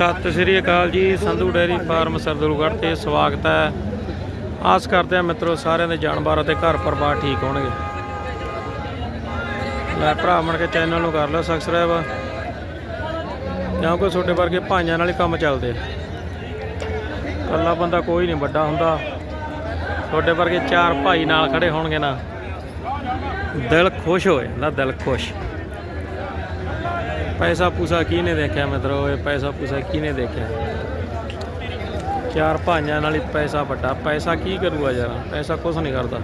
ਸਤਿ ਸ੍ਰੀ ਅਕਾਲ ਜੀ, Sandhu dairy farm Sardulgarh ਤੇ ਸਵਾਗਤ ਹੈ। ਆਸ ਕਰਦੇ ਆ ਮਿੱਤਰੋ ਸਾਰਿਆਂ ਦੇ ਜਾਨਵਰ ਅਤੇ ਘਰ ਪਰਿਵਾਰ ਠੀਕ ਹੋਣਗੇ। ਲੈ ਭਰਾ ਮਣ ਕੇ ਚੈਨਲ ਨੂੰ ਕਰ ਲਓ ਸਬਸਕ੍ਰਾਈਬ ਜਾਂ ਕੋਈ ਛੋਟੇ ਵਰਗੇ ਭਾਈਆਂ ਨਾਲ ਹੀ ਕੰਮ ਚੱਲਦੇ ਆ। ਇਕੱਲਾ ਬੰਦਾ ਕੋਈ ਨਹੀਂ ਵੱਡਾ ਹੁੰਦਾ। ਛੋਟੇ ਵਰਗੇ ਚਾਰ ਭਾਈ ਨਾਲ ਖੜੇ ਹੋਣਗੇ ਨਾ। ਦਿਲ ਖੁਸ਼ ਹੋ ਜਾਂਦਾ, ਦਿਲ ਖੁਸ਼। ਪੈਸਾ ਪੂਸਾ ਨੇ ਦੇਖਿਆ ਮਿੱਤਰੋ ਇਹ ਪੈਸਾ ਪੂਸਾ ਕਿਹਨੇ ਦੇਖਿਆ? ਚਾਰ ਭਾਈਆਂ ਨਾਲ ਹੀ ਪੈਸਾ ਵੱਡਾ। ਪੈਸਾ ਕੀ ਕਰੂਗਾ ਯਾਰ? ਪੈਸਾ ਕੁਝ ਨਹੀਂ ਕਰਦਾ।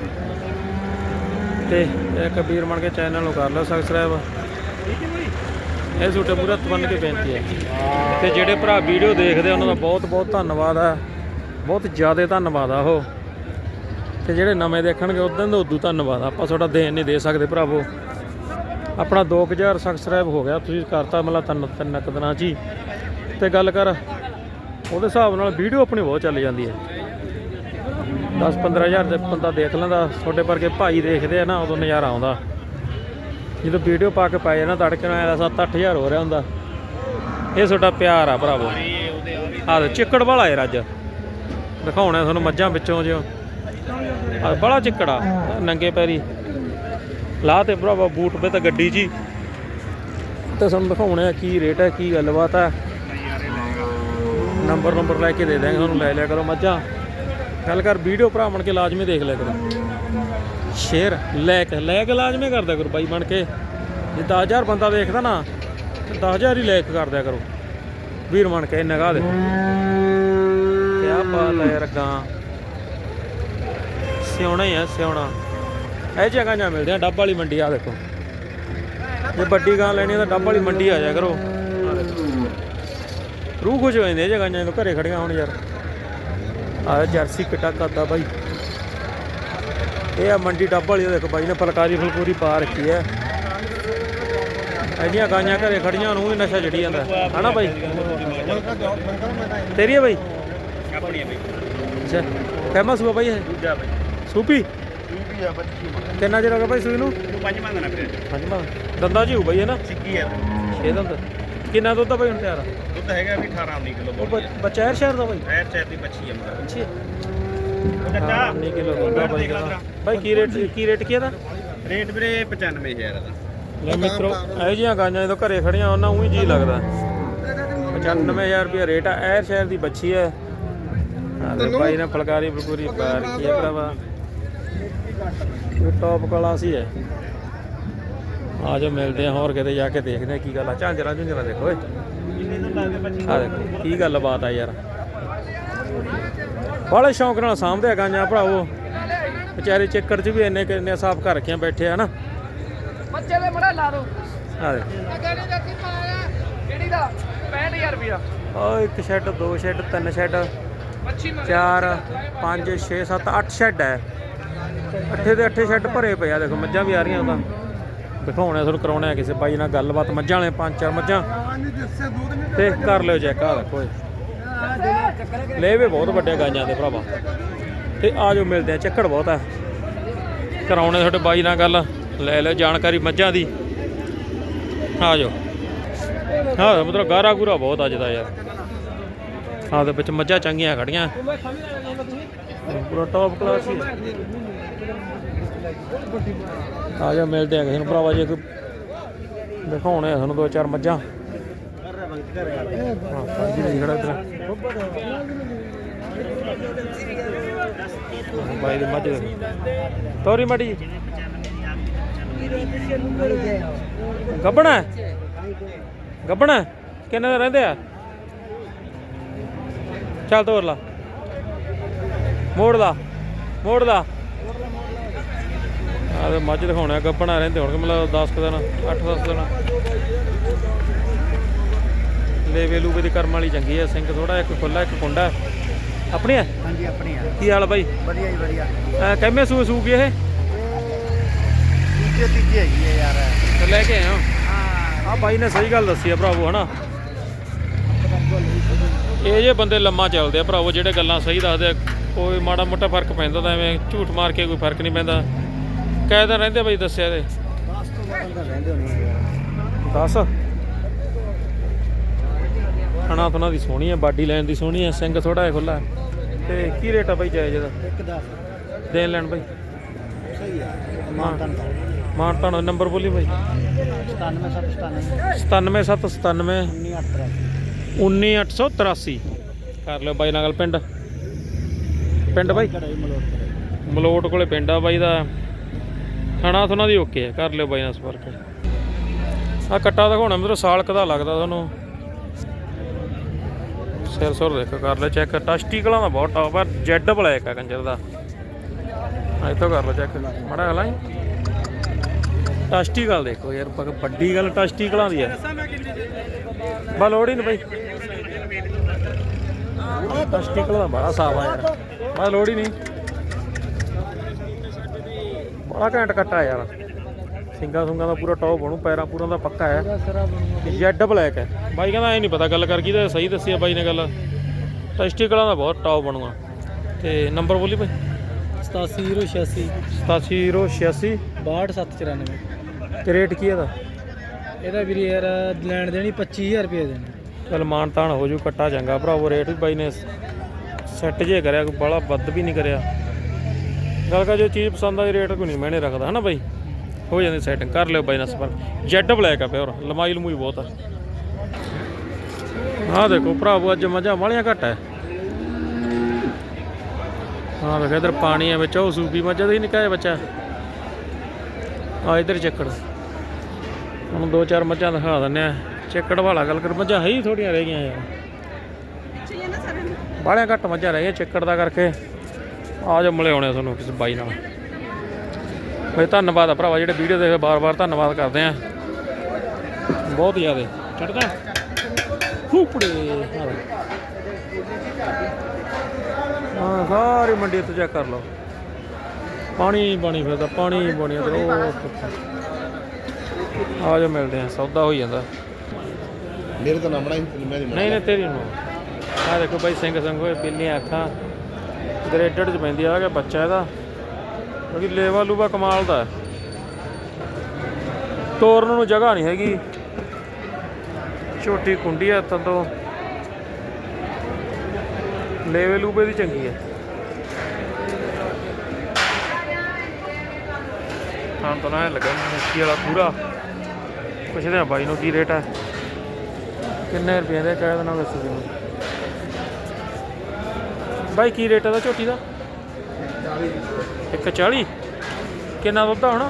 ਤੇ ਇਹ ਕਬੀਰ ਬਣ ਕੇ ਚੈਨਲ ਨੂੰ ਕਰ ਲਓ ਸਬਸਕ੍ਰਾਈਬ ਇਹ ਛੋਟੇ ਪੂਰਾ ਬਣ ਕੇ ਬੇਨਤੀ ਹੈ। ਤੇ ਜਿਹੜੇ ਭਰਾ ਵੀਡੀਓ ਦੇਖਦੇ ਆ, ਉਹਨਾਂ ਦਾ ਬਹੁਤ ਬਹੁਤ ਧੰਨਵਾਦ ਆ ਬਹੁਤ ਜ਼ਿਆਦਾ ਧੰਨਵਾਦ ਆ ਉਹ। ਤੇ ਜਿਹੜੇ ਨਵੇਂ ਦੇਖਣਗੇ ਉਦੋਂ ਦਾ ਉਦੋਂ ਧੰਨਵਾਦ ਆਪਾਂ ਤੁਹਾਡਾ ਦੇਣ ਨਹੀਂ ਦੇ ਸਕਦੇ ਭਰਾਵੋ। ਆਪਣਾ 2000 ਸਬਸਕ੍ਰਾਈਬ ਹੋ ਗਿਆ, ਤੁਸੀਂ ਕਰਤਾ ਮਤਲਬ ਤਨ, ਤਿੰਨ ਕੁ ਦਿਨਾਂ ਤੇ ਗੱਲ ਕਰ, ਉਹਦੇ ਹਿਸਾਬ ਨਾਲ ਵੀਡੀਓ ਆਪਣੀ ਬਹੁਤ ਚੱਲ ਜਾਂਦੀ ਹੈ। 10 15000 ਦੇ ਬੰਦਾ ਦੇਖ ਲੈਂਦਾ, ਤੁਹਾਡੇ ਵਰਗੇ ਭਾਈ ਦੇਖਦੇ ਆ ਨਾ, ਉਦੋਂ ਨਜ਼ਾਰਾ ਆਉਂਦਾ। ਜਦੋਂ ਵੀਡੀਓ ਪਾ ਕੇ ਪਾਏ ਨਾ, ਤੜਕੇ ਨਾਲ ਆਇਆ 7-8000 ਹੋ ਰਿਹਾ ਹੁੰਦਾ। ਇਹ ਤੁਹਾਡਾ ਪਿਆਰ ਆ ਭਰਾਵੋ। ਆਹ ਚਿੱਕੜ ਵਾਲਾ ਹੈ ਅੱਜ। ਦਿਖਾਉਣਾ ਤੁਹਾਨੂੰ ਮੱਝਾਂ ਵਿੱਚੋਂ ਜਿਉਂ। ਆ, ਬੜਾ ਚਿੱਕੜ ਆ, ਨੰਗੇ ਪੈਰੀ। ਲਾ ਤੇ ਭਰਾਵਾ ਬੂਟ ਪੇ ਤਾਂ ਗੱਡੀ ਜੀ। ਹੀ ਤੇ ਤੁਹਾਨੂੰ ਦਿਖਾਉਣਾ ਕੀ ਰੇਟ ਹੈ ਕੀ ਗੱਲਬਾਤ ਹੈ ਨੰਬਰ ਨੰਬਰ ਲੈ ਕੇ ਦੇ ਦਾਂਗੇ ਤੁਹਾਨੂੰ ਲੈ ਲਿਆ ਕਰੋ ਮੱਝਾਂ। ਗੱਲ ਕਰ, ਵੀਡੀਓ ਭਰਾ ਬਣ ਕੇ ਲਾਜ਼ਮੀ ਦੇਖ ਲਿਆ ਕਰੋ। ਸ਼ੇਅਰ ਲਾਇਕ ਲਾਇਕ ਲਾਜ਼ਮੀ ਕਰਦਾ ਕਰੋ ਬਾਈ ਬਣ ਕੇ। ਜੇ 10000 ਬੰਦਾ ਦੇਖਦਾ ਨਾ, ਤੇ 10000 ਹੀ ਲਾਇਕ ਕਰ ਦਿਆ ਕਰੋ। ਵੀਰ ਬਣ ਕੇ ਨਿਗਾਹ ਦੇ। ਕਿਆ ਬਾਤ ਹੈ ਯਾਰ ਸਿਉਣਾ ਹੀ ਆ, ਸਿਉਣਾ। ਇਹ ਜਗ੍ਹਾ ਜਾਂ ਮਿਲਦੇ। ਆ ਡੱਬ ਵਾਲੀ ਮੰਡੀ ਆ ਦੇਖੋ। ਜੇ ਵੱਡੀ ਗਾਂ ਲੈਣੀ ਤਾਂ ਡੱਬ ਵਾਲੀ ਮੰਡੀ ਆ ਜਾ ਕਰੋ। ਰੂਹ ਖੁਸ਼ ਹੋ ਜਾਂਦੀ ਇਹ ਜਗ੍ਹਾ ਜਦੋਂ ਘਰੇ ਖੜੀਆਂ ਹੁਣ ਯਾਰ। ਆ ਜਰਸੀ ਕਿੱਟਾ ਕਰਦਾ ਬਾਈ। ਇਹ ਆ ਮੰਡੀ ਡੱਬ ਵਾਲੀ ਦੇਖੋ ਬਾਈ ਨੇ ਫਲਕਾਰੀ ਫਲਕੂਰੀ ਪਾ ਰੱਖੀ ਹੈ ਇਹਦੀਆਂ ਗਾਈਆਂ ਘਰੇ ਖੜੀਆਂ ਨੂੰ ਵੀ ਨਸ਼ਾ ਚੜੀ ਜਾਂਦਾ। ਹਨਾ ਬਾਈ? ਤੇਰੀ ਹੈ ਬਾਈ? ਆਪਣੀ ਬਈ। ਅੱਛਾ। ਫੇਮਸ ਹੁਆ ਬਾਈ ਇਹ? ਦੂਜਾ ਬਈ। ਸੂਪੀ? ਵੀ ਆ ਬੱਚੀ ਕਿੰਨਾ ਚਿਰ ਹੋ ਗਿਆ ਬਾਈ ਸੂਈ ਨੂੰ? ਦਾ ਨਾ ਫਿਰ। ਪੰਜਵਾਂ ਦੰਦਾ ਜੀ ਹੋ ਬਾਈ ਹੈ ਨਾ? ਸਿੱਕੀ ਆ। ਛੇ ਦੰਦ। ਕਿੰਨਾ ਦੁੱਧ ਆ ਬਾਈ ਹੁਣ ਤਿਆਰ? ਆ? ਦੁੱਧ ਹੈਗਾ ਵੀ 18 19 ਕਿਲੋ ਉਹ ਬੱਚਾ ਹੈ ਸ਼ਹਿਰ ਦਾ ਬਾਈ ਐਰ ਚੈਰ ਦੀ ਬੱਚੀ ਆ ਮਤਲਬ ਅੱਛੀ। ਚਾਚਾ 19 ਕਿਲੋ ਦੁੱਧ ਆ ਬਾਈ ਦਾ ਬਾਈ ਕੀ ਰੇਟ ਕੀ ਰੇਟ ਕੀ ਇਹਦਾ? ਰੇਟ ਵੀਰੇ 95000 ਦਾ। ਲੈ ਮਿੱਤਰੋ ਇਹ ਜੀਆਂ ਗਾਂਜਾਂ ਜਦੋਂ ਘਰੇ ਖੜੀਆਂ ਉਹਨਾਂ ਉਹੀ ਜੀ ਲੱਗਦਾ। 95000 ਰੁਪਏ ਰੇਟ ਆ। ਐਰ ਸ਼ਹਿਰ ਦੀ ਬੱਚੀ ਹੈ। ਹਾਂ ਤੇ ਬਾਈ ਨੇ ਫਲਕਾਰੀ ਫਲਕੂਰੀ ਪਾ ਰੱਖੀ ਹੈ ਭਰਾਵਾ। ਇਹ ਟੌਪ ਕਲਾਸ ਹੀ ਹੈ ਆ ਜੋ ਮਿਲਦੇ ਆ ਹੋਰ ਕਿਤੇ ਜਾ ਕੇ ਦੇਖਦੇ ਆ ਕੀ ਗੱਲ ਆ। ਝਾਂਜਰਾਂ ਝੁੰਜਰਾਂ ਦੇਖੋ ਬੱਚੀ ਆ ਦੇਖੋ ਕੀ ਗੱਲ ਬਾਤ ਆ ਯਾਰ। ਬੜੇ ਸ਼ੌਂਕ ਨਾਲ ਸਾਂਭਦੇ ਆ ਗਾਂਜਾਂ ਭਰਾਵੋ। ਵਿਚਾਰੇ ਚੱਕਰ 'ਚ ਵੀ ਇੰਨੇ ਕਿੰਨੇ ਸਾਫ਼ ਕਰ ਰੱਖੀਆਂ ਬੈਠੇ ਆ ਨਾ। ਬੱਚੇ ਦੇ ਮੜਾ ਲਾ ਦੋ। ਆ ਦੇਖ। ਕਿਹੜੀ ਦਾ ਕੀ ਪਾਇਆ ਕਿਹੜੀ ਦਾ? 65000 ਰੁਪਿਆ ਉਹ ਇੱਕ ਸ਼ੈੱਡ ਦੋ ਸ਼ੈੱਡ ਤਿੰਨ ਸ਼ੈੱਡ। ਮੱਛੀ ਮਾਰ ਚਾਰ ਪੰਜ 6 7 8 ਸ਼ੈੱਡ ਹੈ ਅੱਠੇ ਦੇ ਅੱਠੇ ਸ਼ੈੱਡ ਭਰੇ ਪਏ ਆ, ਦੇਖੋ ਮੱਝਾਂ ਵੀ ਆ ਰਹੀਆਂ ਉਹਦਾ ਦਿਖਾਉਣਾ ਤੁਹਾਨੂੰ, ਕਰਾਉਣਾ ਕਿਸੇ ਬਾਈ ਨਾਲ ਗੱਲਬਾਤ। ਮੱਝਾਂ ਵਾਲੇ ਪੰਜ ਚਾਰ ਮੱਝਾਂ। ਤੇ ਕਰ ਲਿਓ ਚੈੱਕ ਆ ਦੇਖੋ ਇਹ। ਵੀ ਬਹੁਤ ਵੱਡੇ ਗਾਈਆਂ ਦੇ ਭਰਾਵਾ। ਤੇ ਆ ਜੋ ਮਿਲਦੇ ਆ, ਚੱਕੜ ਬਹੁਤ ਹੈ ਕਰਾਉਣੇ ਤੁਹਾਡੇ ਬਾਈ ਨਾਲ ਗੱਲ, ਲੈ ਲਿਓ ਜਾਣਕਾਰੀ ਮੱਝਾਂ ਦੀ। ਆ ਜਾਓ। ਹਾਂ ਮਤਲਬ ਗਾਰਾ ਗੂਰਾ ਬਹੁਤ ਅੱਜ ਦਾ ਯਾਰ। ਹਾਂ ਦੇ ਵਿੱਚ ਮੱਝਾਂ ਚੰਗੀਆਂ ਖੜੀਆਂ। ਪੂਰਾ ਟੌਪ ਕਲਾਸ ਹੀ ਆ ਜਾ ਮਿਲਦੇ ਆ ਕਿਸੇ ਨੂੰ। ਭਰਾਵਾ ਜੇ ਕੋਈ ਦਿਖਾਉਣੇ ਆ ਤੁਹਾਨੂੰ ਦੋ ਚਾਰ ਮੱਝਾਂ। ਬਾਈ ਦੀ ਮੱਝ। ਦੇਖੋ। ਤੋਰੀ ਮੜੀ। ਗੱਬਣਾ? ਗੱਬਣਾ? ਕਿੰਨੇ ਦੇ ਰਹਿੰਦੇ ਆ? ਚੱਲ ਤੋਰ ਲਾ। ਮੋੜ ਲਾ। ਮੋੜ ਲਾ। ਆ ਤੇ ਮੱਝ ਦਿਖਾਉਣਾ ਗੱਬਣਾ ਰਹਿੰਦੇ ਹੋਣਗੇ ਮਤਲਬ 10 ਕੁ ਦਿਨ 8-10 ਦਿਨ। ਲੇਵੇ ਲੂਵੇ ਦੀ ਕਰਮ ਵਾਲੀ ਚੰਗੀ ਹੈ ਸਿੰਘ ਥੋੜਾ ਇੱਕ ਖੁੱਲਾ ਇੱਕ ਕੁੰਡਾ ਆਪਣੀ ਹੈ ਹਾਂਜੀ ਆਪਣੀ ਆ ਕੀ ਹਾਲ ਬਾਈ? ਵਧੀਆ ਜੀ ਵਧੀਆ। ਅਹ ਕਿੰਮੇ ਸੂ ਸੂਗੀ ਇਹ? ਤੀਜੇ ਤੀਜੇ ਹੈਗੀ ਆ ਯਾਰ। ਤੇ ਲੈ ਕੇ ਹਾਂ? ਹਾਂ। ਆ ਬਾਈ ਨੇ ਸਹੀ ਗੱਲ ਦੱਸੀ ਆ ਭਰਾਵੋ ਹਨਾ? ਇਹ ਜੇ ਬੰਦੇ ਲੰਮਾ ਚੱਲਦੇ ਆ ਭਰਾਵੋ ਜਿਹੜੇ ਗੱਲਾਂ ਸਹੀ ਦੱਸਦੇ ਆ ਕੋਈ ਮਾੜਾ ਮੋਟਾ ਫ਼ਰਕ ਪੈਂਦਾ ਤਾਂ ਐਵੇਂ ਝੂਠ ਮਾਰ ਕੇ ਕੋਈ ਫ਼ਰਕ ਨਹੀਂ ਪੈਂਦਾ। ਕਾਇਦਾ ਰਹਿੰਦੇ ਬਾਈ ਦੱਸਿਆ ਤੇ। 10 ਤੋਂ ਬਾਅਦ ਰਹਿੰਦੇ ਹੋਣੇ 10 ਖਾਣਾ ਥੋੜਾ ਦੀ ਸੋਹਣੀ ਹੈ ਬਾਡੀ ਲੈਣ ਦੀ ਸੋਹਣੀ ਹੈ ਸਿੰਘ ਥੋੜਾ ਜਿਹਾ ਖੁੱਲਾ ਤੇ ਕੀ ਰੇਟ ਆ ਬਾਈ ਜਾਇਜ਼ ਦਾ? ਇੱਕ 10 ਦੇਣ ਲੈਣ ਬਾਈ। ਸਹੀ ਹੈ ਮਾਨਤਨ ਮਾਨਤਾਨ ਨੰਬਰ ਬੋਲੀ ਬਾਈ। 97 97 97797 98 19883 ਕਰ ਲਿਓ ਬਾਈ ਨਾਲ ਪਿੰਡ। ਪਿੰਡ ਬਾਈ? ਮਲੋਟ ਕੋਲੇ ਪਿੰਡ ਆ ਬਾਈ ਦਾ। ਖਾਣਾ ਥੋਨਾ ਦੀ ਓਕੇ ਹੈ ਕਰ ਲਿਓ ਬਾਈ ਨਾਲ ਸੰਪਰਕ। ਆ ਕੱਟਾ ਦਿਖਾਉਣਾ ਮਤਲਬ ਸਾਲ ਕਦਾ ਲੱਗਦਾ ਤੁਹਾਨੂੰ। ਸਿਰ ਸੁਰ ਦੇਖੋ, ਕਰ ਲੈ ਚੈੱਕ ਟਸਟੀਕਲਾਂ ਦਾ ਬਹੁਤ ਟੌਪ ਆ ਜੈਡ ਬਲੈਕ ਆ ਕੰਜਰ ਦਾ। ਇੱਥੋਂ ਕਰ ਲਓ ਚੈੱਕ ਮੜਾ ਹਲਾ ਟਸਟੀਕਲ ਦੇਖੋ ਯਾਰ ਵੱਡੀ ਗੱਲ ਟਸਟੀਕਲਾਂ ਦੀ ਹੈ ਬਾ ਲੋੜ ਹੀ ਨਹੀਂ ਬਈ। ਟਸਟੀਕਲ ਦਾ ਬੜਾ ਸਾਫ਼ ਆ ਯਾਰ, ਬਾ ਲੋੜ ਹੀ ਨਹੀਂ। ਬੜਾ ਘੈਂਟ ਕੱਟਾ ਯਾਰ। ਸਿੰਗਾ ਸੁੰਗਾ ਦਾ ਪੂਰਾ ਟੌਪ ਬਣੂ ਪੈਰਾਂ ਪੂਰਾ ਦਾ ਪੱਕਾ ਹੈ। ਜੈਡ ਬਲੈਕ ਹੈ। ਬਾਈ ਕਹਿੰਦਾ ਐ ਨਹੀਂ ਪਤਾ ਗੱਲ ਕਰ ਗਈ ਤਾਂ ਸਹੀ ਦੱਸੀ ਆ ਬਾਈ ਨੇ ਗੱਲ। ਟੈਸਟੀਕਲਾਂ ਦਾ ਬਹੁਤ ਟੌਪ ਬਣੂਗਾ। ਤੇ ਨੰਬਰ ਬੋਲੀ ਬਾਈ? 8786 87086 62794 ਤੇ ਰੇਟ ਕੀ ਇਹਦਾ? ਇਹਦਾ ਵੀਰੇ ਯਾਰ ਲੈਣ ਦੇਣੀ 25000 ਰੁਪਏ ਦੇਣੀ। ਚਲ ਮਾਨ ਤਾਨ ਹੋ ਜੂ ਕੱਟਾ ਚੰਗਾ ਭਰਾਵੋ ਰੇਟ ਵੀ ਬਾਈ ਨੇ ਸੈੱਟ ਜੇ ਕਰਿਆ ਕੋਈ ਬੜਾ ਵੱਧ ਵੀ ਨਹੀਂ ਕਰਿਆ। ਗੱਲ ਕਰ ਜੋ ਚੀਜ਼ ਪਸੰਦ ਆਈ ਰੇਟ ਕੋਈ ਨਹੀਂ ਮੈਨੇ ਰੱਖਦਾ ਹਨਾ ਬਾਈ? ਹੋ ਜਾਂਦੀ ਸੈਟਿੰਗ ਕਰ ਲਿਓ ਬਾਈ ਨਾਲ ਸੰਪਰਕ। ਜੈਡ ਬਲੈਕ ਆ ਪਿਓਰ ਲੰਮਾਈ ਲਮੂਈ ਬਹੁਤ ਆ। ਆਹ ਦੇਖੋ ਭਰਾਵੋ ਅੱਜ ਮੱਝਾਂ ਵਾਲੀਆਂ ਘੱਟ ਹੈ ਹਾਂ ਵੇਖ ਇਧਰ ਪਾਣੀ ਹੈ ਵਿੱਚ ਉਹ ਸੂਪੀ ਮੱਝਾਂ ਦਾ ਹੀ ਨਿੱਕਾ ਜਿਹਾ ਬੱਚਾ। ਆ ਇਧਰ ਚੱਕੜ। ਹੁਣ ਦੋ ਚਾਰ ਮੱਝਾਂ ਦਿਖਾ ਦਿੰਨੇ ਆ। ਚੱਕੜ ਵਾਲਾ ਗੱਲ ਕਰ ਮੱਝਾਂ ਹੈ ਹੀ ਥੋੜੀਆਂ ਰਹਿ ਗਈਆਂ ਯਾਰ। ਬਾਹਲੀਆਂ ਘੱਟ ਮੱਝਾਂ ਰਹਿ ਗਈਆਂ ਚੱਕੜ ਦਾ ਕਰਕੇ। ਆ ਜਾ ਮਿਲੇ ਆਉਣੇ ਤੁਹਾਨੂੰ ਕਿਸੇ ਬਾਈ ਨਾਲ। ਬਈ ਧੰਨਵਾਦ ਆ ਭਰਾਵਾ ਜਿਹੜੇ ਵੀਡੀਓ ਦੇਖੇ ਬਾਰ-ਬਾਰ ਧੰਨਵਾਦ ਕਰਦੇ ਆ। ਬਹੁਤ ਜ਼ਿਆਦਾ। ਚੜਦਾ ਫੂਪੜੇ ਹਾਂ ਸਾਰੀ ਮੰਡੀ ਤੋਂ ਚੈੱਕ ਕਰ ਲਓ। ਪਾਣੀ ਪਾਣੀ ਫਿਰਦਾ ਪਾਣੀ ਪਾਣੀ ਉਹ ਆ ਜਾ ਮਿਲਦੇ ਆ। ਸੌਦਾ ਹੋਈ ਜਾਂਦਾ। ਮੇਰੇ ਤਾਂ ਨਾ ਬਣਾਈ ਫਿਲਮਾਂ ਦੀ ਨਹੀਂ ਨਹੀਂ ਤੇਰੀ ਨੂੰ। ਆ ਦੇਖੋ ਬਾਈ ਸਿੰਘ ਹੋਏ ਪਿੰਨੀਆਂ ਅੱਖਾਂ। ਗ੍ਰੇਡਡ ਚ ਪੈਂਦੀ ਆ ਗਿਆ ਬੱਚਾ ਇਹਦਾ। ਕਿਉਂਕਿ ਲੇਵਾ ਲੂਵਾ ਕਮਾਲ ਦਾ ਤੋਰਨ ਨੂੰ ਜਗ੍ਹਾ ਨਹੀਂ ਹੈਗੀ। ਛੋਟੀ ਕੁੰਡੀ ਆ ਹੱਥਾਂ ਤੋਂ। ਲੇਵੇ ਲੂਬੇ ਦੀ ਚੰਗੀ ਹੈ ਤਾਂ ਤਾਂ ਨਾ ਲੱਗਾ ਮੁੱਕੀ ਵਾਲਾ ਪੂਰਾ। ਪੁੱਛਦੇ ਆ ਬਾਈ ਨੂੰ ਕੀ ਰੇਟ ਹੈ ਕਿੰਨੇ ਰੁਪਏ ਦੇ ਕਹਿ ਦੇਣਾ ਦੱਸੋ ਜੀ ਬਾਈ, ਕੀ ਰੇਟ ਹੈ ਦਾ ਝੋਟੀ ਦਾ? 140 ਕਿੰਨਾ ਦੁੱਧ ਆ ਹੁਣ?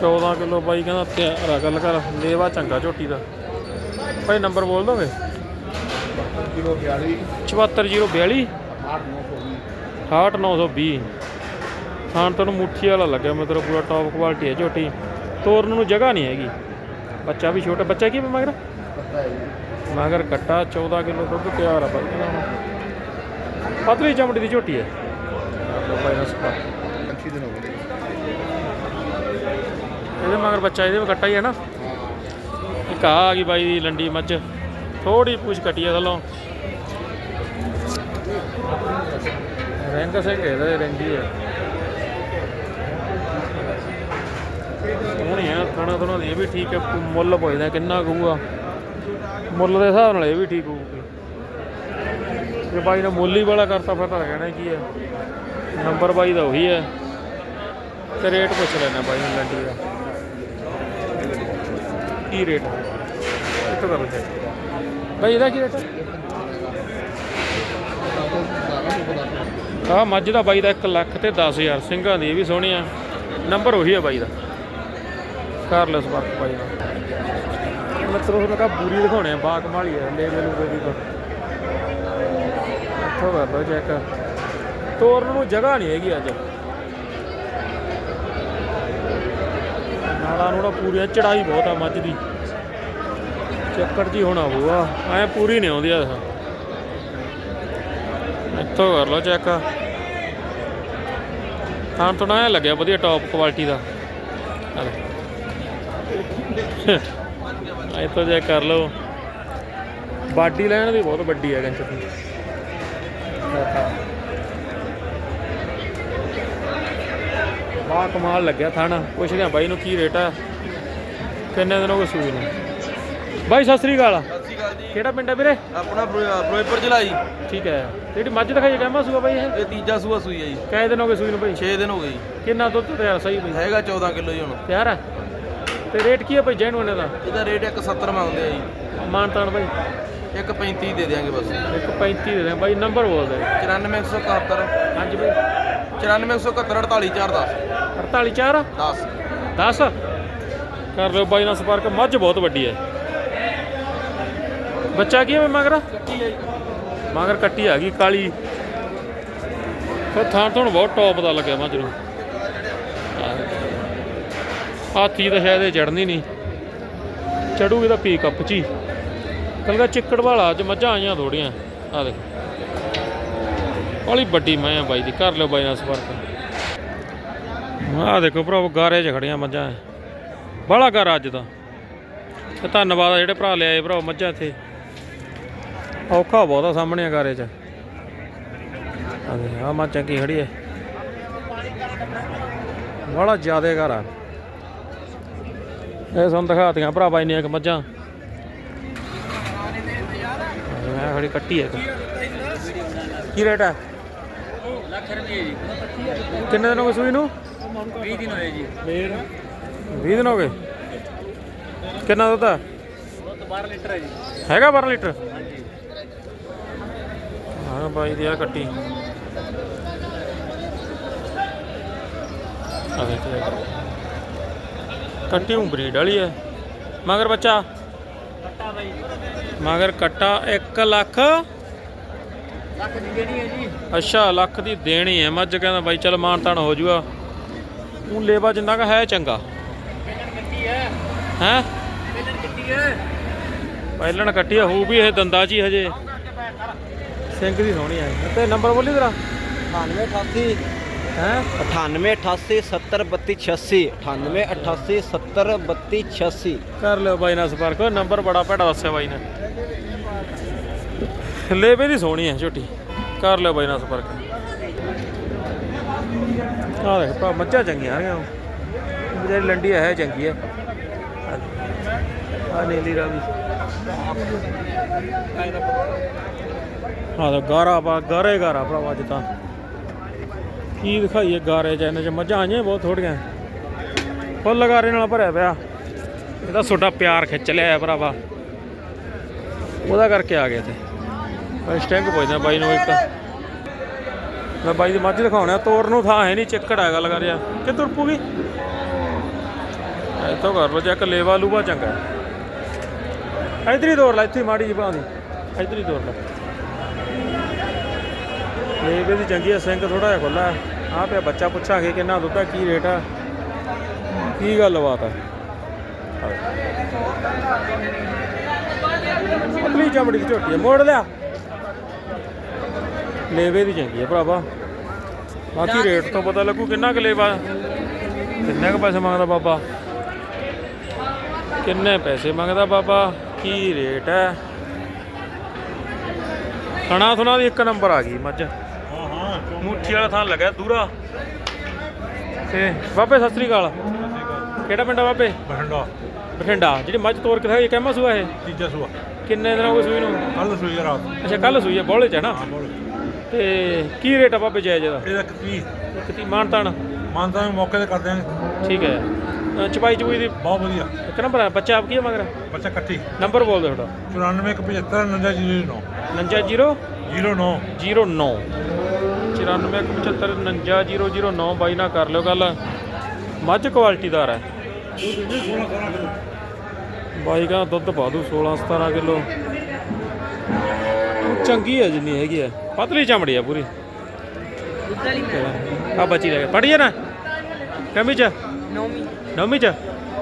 14 ਕਿਲੋ ਬਾਈ ਕਹਿੰਦਾ ਤਿਆਰਾ ਗੱਲ ਕਰ, ਲੇਵਾ ਚੰਗਾ ਝੋਟੀ ਦਾ। ਭਾਈ, ਨੰਬਰ ਬੋਲ ਦੋਗੇ? ਕਿਲੋ 42 74042 68920 ਖਾਣ ਤੁਹਾਨੂੰ ਮੁੱਠੀ ਵਾਲਾ ਲੱਗਿਆ ਮਤਲਬ ਪੂਰਾ ਟੌਪ ਕੁਆਲਿਟੀ ਹੈ ਝੋਟੀ। ਤੋਰਨ ਨੂੰ ਜਗ੍ਹਾ ਨਹੀਂ ਹੈਗੀ। ਬੱਚਾ ਵੀ ਛੋਟਾ ਬੱਚਾ ਕੀ ਮਗਰ? ਮਗਰ ਕੱਟਾ 14 ਕਿਲੋ ਦੁੱਧ ਤਿਆਰ ਆ ਬਾਈ। ਹੁਣ ਪਤਲੀ ਚਮੜੀ ਦੀ ਝੋਟੀ ਹੈ। ਦਾ ਦਿਨ ਇਹਦੇ ਮਗਰ ਬੱਚਾ ਇਹਦੇ ਵੀ ਕੱਟਾ ਹੀ ਹੈ ਨਾ। ਇੱਕ ਆ ਗਈ ਬਾਈ ਦੀ ਲੰਡੀ ਮੱਝ। ਥੋੜੀ ਪੂਛ ਕੱਟੀ ਆ ਥੱਲੋਂ। ਰੰਗ ਸਿੰਘ ਇਹਦਾ ਇਹ ਰੰਗੀ ਹੈ ਸੋਹਣੀ ਹੈ ਖਾਣਾ ਥੋੜਾ ਇਹ ਵੀ ਠੀਕ ਹੈ ਮੁੱਲ ਪੁੱਛਦਾ ਕਿੰਨਾ ਕਹੂਗਾ। ਮੁੱਲ ਦੇ ਹਿਸਾਬ ਨਾਲ ਇਹ ਵੀ ਠੀਕ ਹੋਊਗੀ। ਜੇ ਬਾਈ ਨੇ ਮੁੱਲ ਹੀ ਵਾਲਾ ਕਰਤਾ ਫਿਰ ਤਾਂ ਕਹਿਣਾ ਕੀ ਹੈ ਨੰਬਰ ਬਾਈ ਦਾ ਉਹੀ ਹੈ ਤੇ ਰੇਟ ਪੁੱਛ ਲੈਣਾ ਬਾਈ ਨੂੰ ਲੰਡੀ ਦਾ ਕੀ ਰੇਟ ਹੈ ਇੱਥੋਂ ਕਰ ਬਾਈ, ਇਹਦਾ ਕੀ ਰੇਟ ਆ? ਮੱਝ ਦਾ ਬਾਈ ਦਾ 1 ਲੱਖ ਤੇ 10000 ਸਿੰਘਾਂ ਦੀ ਇਹ ਵੀ ਸੋਹਣੀ ਆ। ਨੰਬਰ ਉਹੀ ਆ ਬਾਈ ਦਾ। ਕਰ ਲੈ ਬਾਈ ਦਾ। ਮੈਂ ਤੁਹਾਨੂੰ ਕਹਾ ਬੂਰੀ ਦਿਖਾਉਣੇ ਆ ਬਾ ਕਮਾਲੀ ਆ, ਲੈ ਮੈਨੂੰ ਕੋਈ ਦੀ ਇੱਥੋਂ ਕਰ ਲਓ ਚੈੱਕ ਤੋਰਨ ਨੂੰ ਜਗ੍ਹਾ ਨਹੀਂ ਹੈਗੀ ਅੱਜ। ਨਾੜਾ ਨੂੜਾ ਪੂਰੀਆਂ ਚੜਾਈ ਬਹੁਤ ਆ ਮੱਝ ਦੀ। ਚੱਕਰ ਜੀ ਹੋਣਾ ਬੂਆ, ਐ ਪੂਰੀ ਨਹੀਂ ਆਉਂਦੀ ਆ। ਇੱਥੋਂ ਕਰ ਲਓ ਚੈੱਕ ਤਾਂ ਤੋਂ ਨਾ ਲੱਗਿਆ ਵਧੀਆ ਟੌਪ ਕੁਆਲਿਟੀ ਦਾ। ਇੱਥੋਂ ਚੈੱਕ ਕਰ ਲਓ। ਬਾਡੀ ਲੈਣ ਦੀ ਬਹੁਤ ਵੱਡੀ ਹੈ ਗੰਚ ਦੀ ਬਾ ਕਮਾਲ ਲੱਗਿਆ ਥਾਣਾ। ਪੁੱਛਦੇ ਆ ਬਾਈ ਨੂੰ ਕੀ ਰੇਟ ਆ। ਕਿੰਨੇ ਦਿਨ ਹੋ ਗਏ ਸੂਈ ਨੂੰ? ਬਾਈ ਸਤਿ ਸ੍ਰੀ ਅਕਾਲ। ਸਤਿ ਸ਼੍ਰੀ ਅਕਾਲ ਜੀ। ਕਿਹੜਾ ਪਿੰਡ ਹੈ ਵੀਰੇ? ਆਪਣਾ ਫਿਰੋ- ਫਿਰੋਜ਼ਪੁਰ ਜ਼ਿਲ੍ਹਾ ਜੀ। ਠੀਕ ਹੈ। ਜਿਹੜੀ ਮੱਝ ਦਿਖਾਈ ਕਹਿਮਾ ਸੂਆ ਬਾਈ ਇਹ? ਇਹ ਤੀਜਾ ਸੂਆ ਸੂਈ ਹੈ ਜੀ। ਕਿੰਨੇ ਦਿਨ ਹੋ ਗਏ ਸੂਈ ਨੂੰ ਬਾਈ? 6 ਦਿਨ ਹੋ ਗਏ ਜੀ। ਕਿੰਨਾ ਦੁੱਧ ਤਿਆਰ ਸਹੀ ਬਾਈ? ਹੈਗਾ 14 ਕਿਲੋ ਜੀ ਹੁਣ। ਤਿਆਰ ਹੈ? ਤੇ ਰੇਟ ਕੀ ਹੈ ਬਾਈ ਜੈਨੂਨ ਇਹਦਾ? ਇਹਦਾ ਰੇਟ 170 ਮੰਗਦੇ ਆ ਜੀ। ਮਾਨਤਾਨ ਬਾਈ 135 ਦੇ ਦਿਆਂਗੇ ਬਸ। 135 ਦੇ ਦੇ ਬਾਈ ਨੰਬਰ ਬੋਲ ਦੇ 94171 ਹਾਂਜੀ ਬਾਈ 94171 48410 48 4 10 10 ਕਰ ਲਿਓ ਬਾਈ ਨਾਲ ਸੰਪਰਕ। ਮੱਝ ਬਹੁਤ ਵੱਡੀ ਹੈ। ਬੱਚਾ ਕੀ ਹੈ ਮਗਰ? ਮਗਰ ਕੱਟੀ ਆ ਗਈ ਕਾਲੀ। ਥਾਂ ਤੋਂ ਬਹੁਤ ਟੌਪ ਦਾ ਲੱਗਿਆ ਮੱਝ ਨੂੰ। ਹਾਥੀ ਤਾਂ ਸ਼ਾਇਦ ਇਹ ਚੜਨੀ ਨਹੀਂ। ਚੜੂਗੀ ਤਾਂ ਪੀ ਕੱਪ ਚ ਹੀ ਕਲਗਾ ਚਿੱਕੜ ਵਾਲਾ ਅੱਜ ਮੱਝਾਂ ਆਈਆਂ ਥੋੜੀਆਂ ਆ ਦੇਖ। ਬੜੀ ਵੱਡੀ ਮੈਂ ਆ ਬਾਈ ਦੀ। ਕਰ ਲਿਓ ਬਾਈ ਨਾਲ ਸੰਪਰਕ। ਆਹ ਦੇਖੋ ਭਰਾਵੋ, ਗਾਰੇ 'ਚ ਖੜੀਆਂ ਮੱਝਾਂ। ਬੜਾ ਗਾਰਾ ਅੱਜ ਦਾ ਤੇ ਧੰਨਵਾਦ ਆ ਜਿਹੜੇ ਭਰਾ ਲਿਆਏ ਭਰਾ ਮੱਝਾਂ ਇੱਥੇ। ਔਖਾ ਬਹੁਤਾ ਸਾਹਮਣੇ ਆ ਗਾਰੇ 'ਚ। ਆ ਦੇਖ ਆ ਖੜੀ ਹੈ ਬੜਾ ਘਰ ਆ ਇਹ ਸਾਨੂੰ ਦਿਖਾਤੀਆਂ ਭਰਾਵਾ ਇੰਨੀਆਂ ਕਿ ਮੱਝਾਂ। ਮੈਂ ਖੜੀ ਕੱਟੀ ਹੈ ਇੱਕ। ਕੀ ਰੇਟ ਹੈ ਲੱਖ ਰੁਪਏ ਜੀ। ਕਿੰਨੇ ਦਿਨ ਹੋ ਗਏ ਸੂਈ ਨੂੰ? 20 ਦਿਨ ਹੋਏ ਜੀ। 20 ਦਿਨ ਹੋ ਗਏ। ਕਿੰਨਾ ਦੁੱਧ ਹੈ ਦੁੱਧ 12 ਲੀਟਰ ਹੈ ਜੀ। ਹੈਗਾ 12 ਲੀਟਰ? ਹਾਂਜੀ। ਹਾਂ ਬਾਈ ਦੀ ਆ ਕੱਟੀ। ਆ ਦੇਖ ਲੈ। ਕੱਟੀ ਉਂ ਬਰੀਡ ਵਾਲੀ ਹੈ ਮਗਰ ਬੱਚਾ। ਕੱਟਾ ਬਾਈ। ਮਗਰ ਕੱਟਾ 1 ਲੱਖ। ਲੱਖ ਦੀ ਦੇਣੀ ਹੈ ਜੀ। ਅੱਛਾ ਲੱਖ ਦੀ ਦੇਣੀ ਹੈ ਮੱਝ ਕਹਿੰਦਾ ਬਾਈ ਚਲ ਮਾਨ ਤਾਨ ਹੋ ਜੂਗਾ। ਉਹ ਲੇਵਾ ਜਿੰਨਾ ਕਾ ਹੈ ਚੰਗਾ। ਪਹਿਲਣ ਕੱਟੀ ਹੈ ਹੈ? ਪਹਿਲਣ ਕੱਟੀ ਹੈ ਪਹਿਲਣ ਕੱਟੀ ਵੀ ਇਹ ਦੰਦਾ ਜੀ ਹਜੇ। ਸਿੰਘ ਦੀ ਸੋਹਣੀ ਹੈ ਤੇ ਨੰਬਰ ਬੋਲੀ ਤੇਰਾ? 98 88 ਹੈ? 98 88 70 32 86 98 88 70 32 86 ਕਰ ਲਿਓ ਬਾਈ ਨਾਲ ਸੰਪਰਕ। ਨੰਬਰ ਬੜਾ ਭੈੜਾ ਦੱਸਿਆ ਬਾਈ ਨੇ। ਲੇਵੇ ਦੀ ਸੋਹਣੀ ਹੈ ਝੋਟੀ। ਕਰ ਲਿਓ ਬਾਈ ਨਾਲ ਸੰਪਰਕ। ਆ ਦੇਖ ਭਾ ਮੱਝਾਂ ਚੰਗੀਆਂ ਆ ਰਹੀਆਂ ਜਿਹੜੀ ਲੰਡੀ ਹੈ ਚੰਗੀ ਹੈ। ਆ ਨੀਲੀ ਰਾਵੀ। ਆ ਤਾਂ ਗਾਰਾ ਬਾ ਗਾਰੇ ਗਾਰਾ ਭਰਾਵਾ ਅੱਜ ਤਾਂ। ਕੀ ਦਿਖਾਈਏ ਗਾਰੇ ਚ ਇਹਨਾਂ ਚ? ਮੱਝਾਂ ਆਈਆਂ ਬਹੁਤ ਥੋੜੀਆਂ। ਫੁੱਲ ਗਾਰੇ ਨਾਲ ਭਰਿਆ ਪਿਆ। ਇਹਦਾ ਤੁਹਾਡਾ ਪਿਆਰ ਖਿੱਚ ਲਿਆ ਭਰਾਵਾ। ਉਹਦਾ ਕਰਕੇ ਆ ਗਏ ਤੇ ਮੈਂ ਸਟੈਂਗ ਪੁੱਛਦਾ ਬਾਈ ਨੂੰ ਇੱਕ। ਮੈਂ ਬਾਈ ਦੀ ਮੱਝ ਦਿਖਾਉਣਾ ਤੋਰ ਨੂੰ ਥਾਂ ਹੈ ਨਹੀਂ, ਚਿੱਕੜ ਹੈ ਗੱਲ ਕਰ ਰਿਹਾ ਕਿ ਤੁਰ ਪੂਗੀ ਇੱਥੋਂ ਕਰ ਲੋ ਜੇ ਲੇਵਾ ਲੂਵਾ ਚੰਗਾ ਹੈ। ਇੱਧਰ ਹੀ ਤੋਰ ਲੈ, ਇੱਥੇ ਹੀ ਮਾੜੀ ਜੀ ਭਾਂਦੀ ਇੱਧਰ ਹੀ ਤੋਰ ਲੈ। ਲੇਵੇ ਦੀ ਚੰਗੀ ਹੈ ਸਿੰਘ ਥੋੜਾ ਜਿਹਾ ਖੁੱਲਾ ਆ ਪਿਆ ਬੱਚਾ ਪੁੱਛਾਂਗੇ ਕਿੰਨਾ ਦੁੱਧ ਹੈ ਕੀ ਰੇਟ ਆ। ਕੀ ਗੱਲਬਾਤ ਹੈ ਪਤਲੀ ਚਮੜੀ ਦੀ ਝੋਟੀ ਹੈ ਮੋੜ ਲਿਆ। ਲੇਵੇ ਦੀ ਚੰਗੀ ਹੈ ਭਰਾਵਾ। ਬਾਕੀ ਰੇਟ ਤੋਂ ਪਤਾ ਲੱਗੂ ਕਿੰਨਾ ਕੁ ਲੇਵਾ ਕਿੰਨੇ ਕੁ ਪੈਸੇ ਮੰਗਦਾ ਬਾਬਾ। ਕਿੰਨੇ ਪੈਸੇ ਮੰਗਦਾ ਬਾਬਾ ਕੀ ਰੇਟ ਹੈ ਥਣਾ ਥੁਣਾ ਦੀ ਇੱਕ ਨੰਬਰ ਆ ਗਈ ਮੱਝ। ਮੁੱਠੀ ਵਾਲਾ ਥਾਂ ਲੱਗਾ ਦੂਰਾ। ਤੇ ਬਾਬੇ ਸਤਿ ਸ੍ਰੀ ਅਕਾਲ। ਕਿਹੜਾ ਪਿੰਡ ਆ ਬਾਬੇ? ਬਠਿੰਡਾ। ਬਠਿੰਡਾ। ਜਿਹੜੀ ਮੱਝ ਤੋਰ ਕੇ ਦਿਖਾਈ ਕਹਿਮਾ ਸੂਆ ਇਹ? ਤੀਜਾ ਸੂਆ। ਕਿੰਨੇ ਦਿਨ ਹੋ ਗਏ ਸੂਈ ਨੂੰ? ਕੱਲ ਸੂਈ ਰਾਤ ਅੱਛਾ ਕੱਲ ਸੂਈ ਹੈ ਬੋਲੇ ਚ ਹੈ ਨਾ? ਤੇ ਕੀ ਰੇਟ ਆ ਬਾਬੇ ਜਾਇਜ਼ ਦਾ ਇਹਦਾ ਕੀ ਇੱਕ ਤੀ ਮਾਨਤਾਨ ਮਾਨਤਾ ਨੂੰ ਮੌਕੇ ਤੇ ਕਰ ਦਿਆਂਗੇ। ਠੀਕ ਹੈ। ਚਪਾਈ ਚਪੂਈ ਦੀ ਬਹੁਤ ਵਧੀਆ। ਇੱਕ ਨੰਬਰ ਹੈ ਬੱਚਾ ਆਪ ਕੀ ਹੈ ਮਗਰ? ਬੱਚਾ ਇਕੱਠੀ। ਨੰਬਰ ਬੋਲ ਦਿਓ ਤੁਹਾਡਾ 94 99 09 09 947559 ਬਾਈ ਨਾਲ ਕਰ ਲਿਓ ਗੱਲ। ਮੱਝ ਕੁਆਲਿਟੀਦਾਰ ਹੈ। ਬਾਈ ਕਹਿੰਦਾ ਦੁੱਧ ਪਾ ਦੂ 16 17 ਕਿਲੋ। ਚੰਗੀ ਹੈ ਜਿੰਨੀ ਹੈਗੀ ਹੈ। ਪਤਲੀ ਚਮੜੀ ਹੈ ਪੂਰੀ। ਆ ਬੱਚੀ ਲੈ ਕੇ ਪੜ ਜਾ ਨਾ। ਕਮੀ ਚ? ਨੌਵੀਂ। ਨਵੀਂ ਚ?